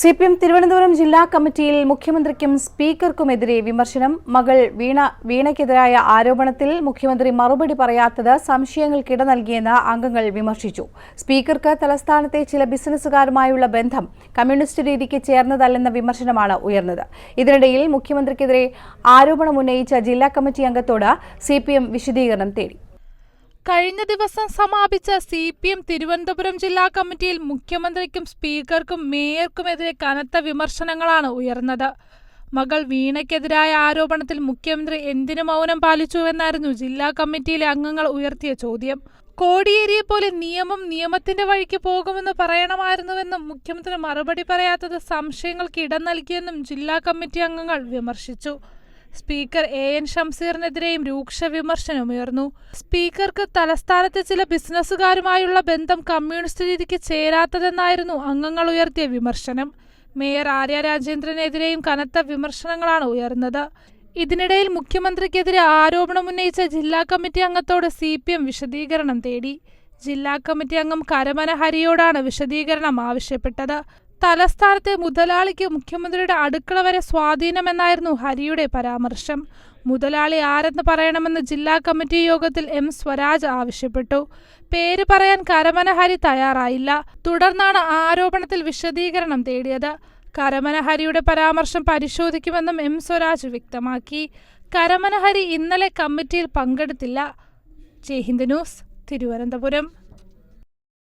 C P M Thiruvananthapuram ജില്ലാ കമ്മിറ്റിയിൽ മുഖ്യമന്ത്രിക്കും സ്പീക്കർക്കുമെതിരെ വിമർശനം. മകൾ വീണ വീണയ്ക്കെതിരായ ആരോപണത്തിൽ മുഖ്യമന്ത്രി മറുപടി പറയാത്തത് സംശയങ്ങൾക്കിട നൽകിയെന്ന് അംഗങ്ങൾ വിമർശിച്ചു. സ്പീക്കർക്ക് തലസ്ഥാനത്തെ ചില ബിസിനസ്സുകാരുമായുള്ള ബന്ധം കമ്മ്യൂണിസ്റ്റ് രീതിക്ക് ചേർന്നതല്ലെന്ന വിമർശനമാണ് ഉയർന്നത്. ഇതിനിടയിൽ മുഖ്യമന്ത്രിക്കെതിരെ ആരോപണം ഉന്നയിച്ച ജില്ലാ കമ്മിറ്റി അംഗത്തോട് സി വിശദീകരണം തേടി. കഴിഞ്ഞ ദിവസം സമാപിച്ച സി പി എം തിരുവനന്തപുരം ജില്ലാ കമ്മിറ്റിയിൽ മുഖ്യമന്ത്രിക്കും സ്പീക്കർക്കും മേയർക്കുമെതിരെ കനത്ത വിമർശനങ്ങളാണ് ഉയർന്നത്. മകൾ വീണയ്ക്കെതിരായ ആരോപണത്തിൽ മുഖ്യമന്ത്രി എന്തിനു മൗനം പാലിച്ചുവെന്നായിരുന്നു ജില്ലാ കമ്മിറ്റിയിലെ അംഗങ്ങൾ ഉയർത്തിയ ചോദ്യം. കോടിയേരിയെ പോലെ നിയമം നിയമത്തിന്റെ വഴിക്ക് പോകുമെന്ന് പറയണമായിരുന്നുവെന്നും മുഖ്യമന്ത്രി മറുപടി പറയാത്തത് സംശയങ്ങൾക്ക് ഇടം നൽകിയെന്നും ജില്ലാ കമ്മിറ്റി അംഗങ്ങൾ വിമർശിച്ചു. സ്പീക്കർ എ എൻ ഷംസീറിനെതിരെയും രൂക്ഷ വിമർശനമുയർന്നു സ്പീക്കർക്ക് തലസ്ഥാനത്തെ ചില ബിസിനസ്സുകാരുമായുള്ള ബന്ധം കമ്മ്യൂണിസ്റ്റ് രീതിക്ക് ചേരാത്തതെന്നായിരുന്നു അംഗങ്ങൾ ഉയർത്തിയ വിമർശനം. മേയർ ആര്യ രാജേന്ദ്രനെതിരെയും കനത്ത വിമർശനങ്ങളാണ് ഉയർന്നത്. ഇതിനിടയിൽ മുഖ്യമന്ത്രിക്കെതിരെ ആരോപണം ഉന്നയിച്ച ജില്ലാ കമ്മിറ്റി അംഗത്തോട് സി വിശദീകരണം തേടി. ജില്ലാ കമ്മിറ്റി അംഗം കരമനഹരിയോടാണ് വിശദീകരണം ആവശ്യപ്പെട്ടത്. തലസ്ഥാനത്തെ മുതലാളിക്ക് മുഖ്യമന്ത്രിയുടെ അടുക്കള വരെ സ്വാധീനമെന്നായിരുന്നു ഹരിയുടെ പരാമർശം. മുതലാളി ആരെന്ന് പറയണമെന്ന് ജില്ലാ കമ്മിറ്റി യോഗത്തിൽ എം സ്വരാജ് ആവശ്യപ്പെട്ടു. പേര് പറയാൻ കരമനഹരി തയ്യാറായില്ല. തുടർന്നാണ് ആരോപണത്തിൽ വിശദീകരണം തേടിയത്. കരമനഹരിയുടെ പരാമർശം പരിശോധിക്കുമെന്നും എം സ്വരാജ് വ്യക്തമാക്കി. കരമനഹരി ഇന്നലെ കമ്മിറ്റിയിൽ പങ്കെടുത്തില്ല. ജയ്ഹിന്ദ് ന്യൂസ്. തിരുവനന്തപുരം